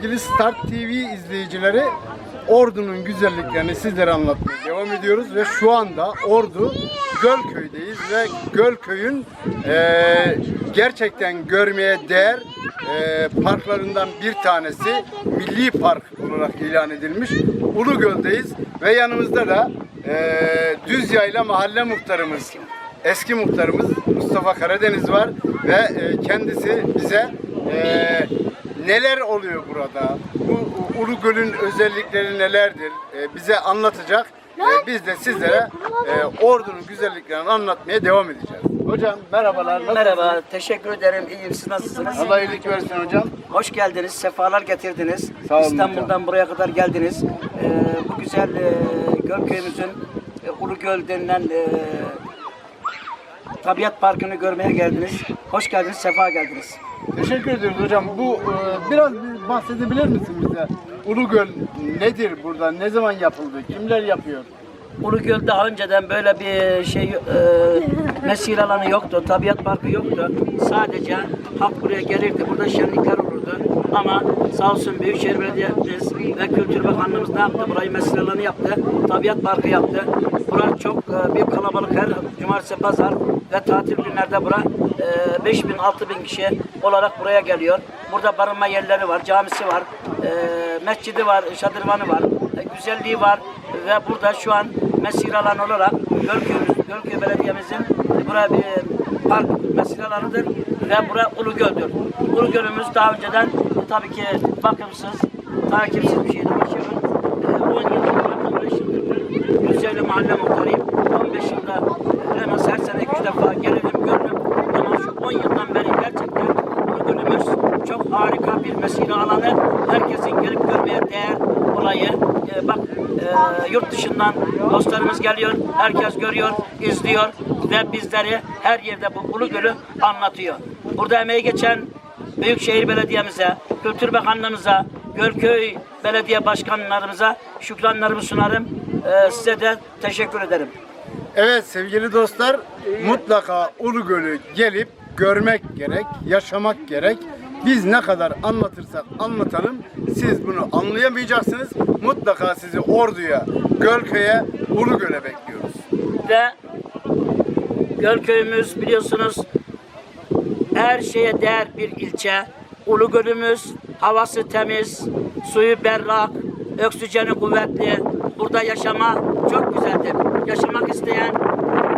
sevgili Start TV izleyicileri Ordu'nun güzelliklerini sizlere anlatmaya devam ediyoruz ve şu anda Ordu Gölköy'deyiz ve Gölköy'ün eee, gerçekten görmeye değer eee, parklarından bir tanesi Milli Park olarak ilan edilmiş Ulugöl'deyiz ve yanımızda da eee Düzyayla Mahalle Muhtarımız eski muhtarımız Mustafa Karadeniz var ve e, kendisi bize e, neler oluyor burada, bu Ulu Göl'ün özellikleri nelerdir e, bize anlatacak. E, biz de sizlere e, Ordu'nun güzelliklerini anlatmaya devam edeceğiz. Hocam merhabalar. nasılsınız? Merhaba, teşekkür ederim. İyiyim, siz nasılsınız? Allah iyilik versin hocam. Hoş geldiniz, sefalar getirdiniz. Sağ olun İstanbul'dan buraya kadar geldiniz. Ee, bu güzel e, Gölköy'ümüzün e, Ulugöl denilen e, tabiat parkını görmeye geldiniz. Hoş geldiniz, sefa geldiniz. Teşekkür ediyoruz hocam. Bu e, biraz bir bahsedebilir misin bize? Ulu Göl nedir burada? Ne zaman yapıldı? Kimler yapıyor? Ulugöl daha önceden böyle bir şey e, mesire alanı yoktu, tabiat parkı yoktu. Sadece halk buraya gelirdi, burada şenlikler olurdu. Ama sağ olsun Büyükşehir Belediyemiz ve Kültür Bakanlığımız ne yaptı? Burayı mesire alanı yaptı, tabiat parkı yaptı. Burası çok e, bir kalabalık her cumartesi, pazar ve tatil günlerde bura e, 5 bin, 6 bin kişi olarak buraya geliyor. Burada barınma yerleri var, camisi var, e, mescidi var, şadırvanı var, e, güzelliği var ve burada şu an mesire alanı olarak Gölköy'ümüz, Gölköy Belediye'mizin e, bura bir park mesire alanıdır ve bura Ulugöl'dür. Ulugöl'ümüz daha önceden e, tabii ki bakımsız, takipsiz bir şeydi başarın. E, 10 yıldır, 15 yıldır Güzelli Mahalle Muhtarıyım. 15 yılda e, en az her sene 2 defa gelirim, görürüm. Ama şu 10 yıldan beri gerçekten Ulugöl'ümüz çok harika bir mesire alanı. Herkesin gelip görmeye değer olayı. E, bak e, yurt dışından dostlarımız geliyor. Herkes görüyor, izliyor ve bizleri her yerde bu Ulugöl'ü anlatıyor. Burada emeği geçen Büyükşehir Belediye'mize, Kültür Bakanlığımıza, Gölköy Belediye Başkanlarımıza şükranlarımı sunarım. E, size de teşekkür ederim. Evet sevgili dostlar mutlaka Ulu Gölü gelip görmek gerek, yaşamak gerek. Biz ne kadar anlatırsak anlatalım siz bunu anlayamayacaksınız. Mutlaka sizi Ordu'ya, Gölköy'e, Ulu Göl'e bekliyoruz. ve Gölköy'ümüz biliyorsunuz her şeye değer bir ilçe. Ulugöl'ümüz havası temiz, suyu berrak, oksijeni kuvvetli. Burada yaşama çok güzeldir. Yaşamak isteyen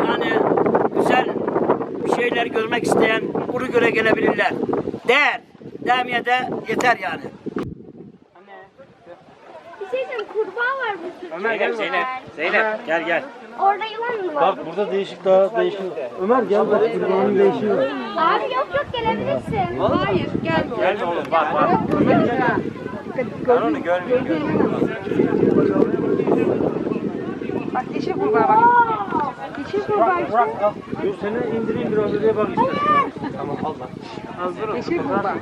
yani güzel bir şeyler görmek isteyen Ulugöl'e gelebilirler. Değer. Değmeye de yeter yani. Bir şey kurbağa var bu sürü. Zeynep, Zeynep, Zeynep gel gel. Orada yılan mı var? Bak burada değişik daha değişik. Ömer gel bak kurbanın değişiği var. Abi yok yok gelebilirsin. Hayır gel. Gel oğlum bak bak. Ben onu görmüyorum. Bak dişi kurbağa bak. Dişi kurbağa işte. Dur seni indireyim biraz öyle bak işte. Tamam al bak. Az dur. Dişi kurbağa.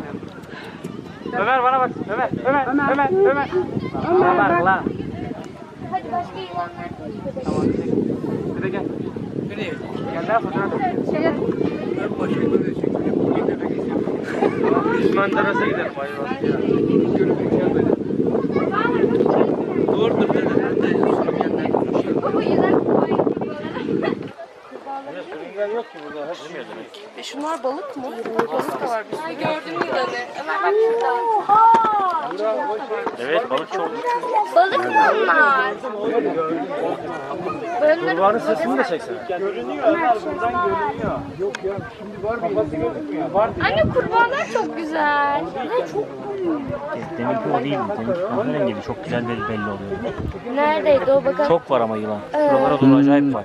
Ömer bana bak. Ömer, Ömer, Ömer, Ömer. Bana bak lan. Hadi başka yılanlar keşfedelim. Bir de gel. Nereye? Gel ne yapacaksın? Şöyle Biz manzarası gidelim. Dur dur dede. Ben de sürüngenler konuşuyorum. Bu yüzden kurbağa Sürüngen yok ki burada. Hep E şunlar balık mı? Balık da var bir sürü. gördüm yılanı. Ömer bak şurada. Evet balık çok. Balık mı onlar? Kurbanın sesini de çeksene. Anne kurbağalar çok güzel. Ve çok Demek ki o değil. Demek ki kahverengiydi. Çok güzel belli, belli oluyor. Neredeydi o bakalım. Çok var ama yılan. Şuralara doğru acayip var.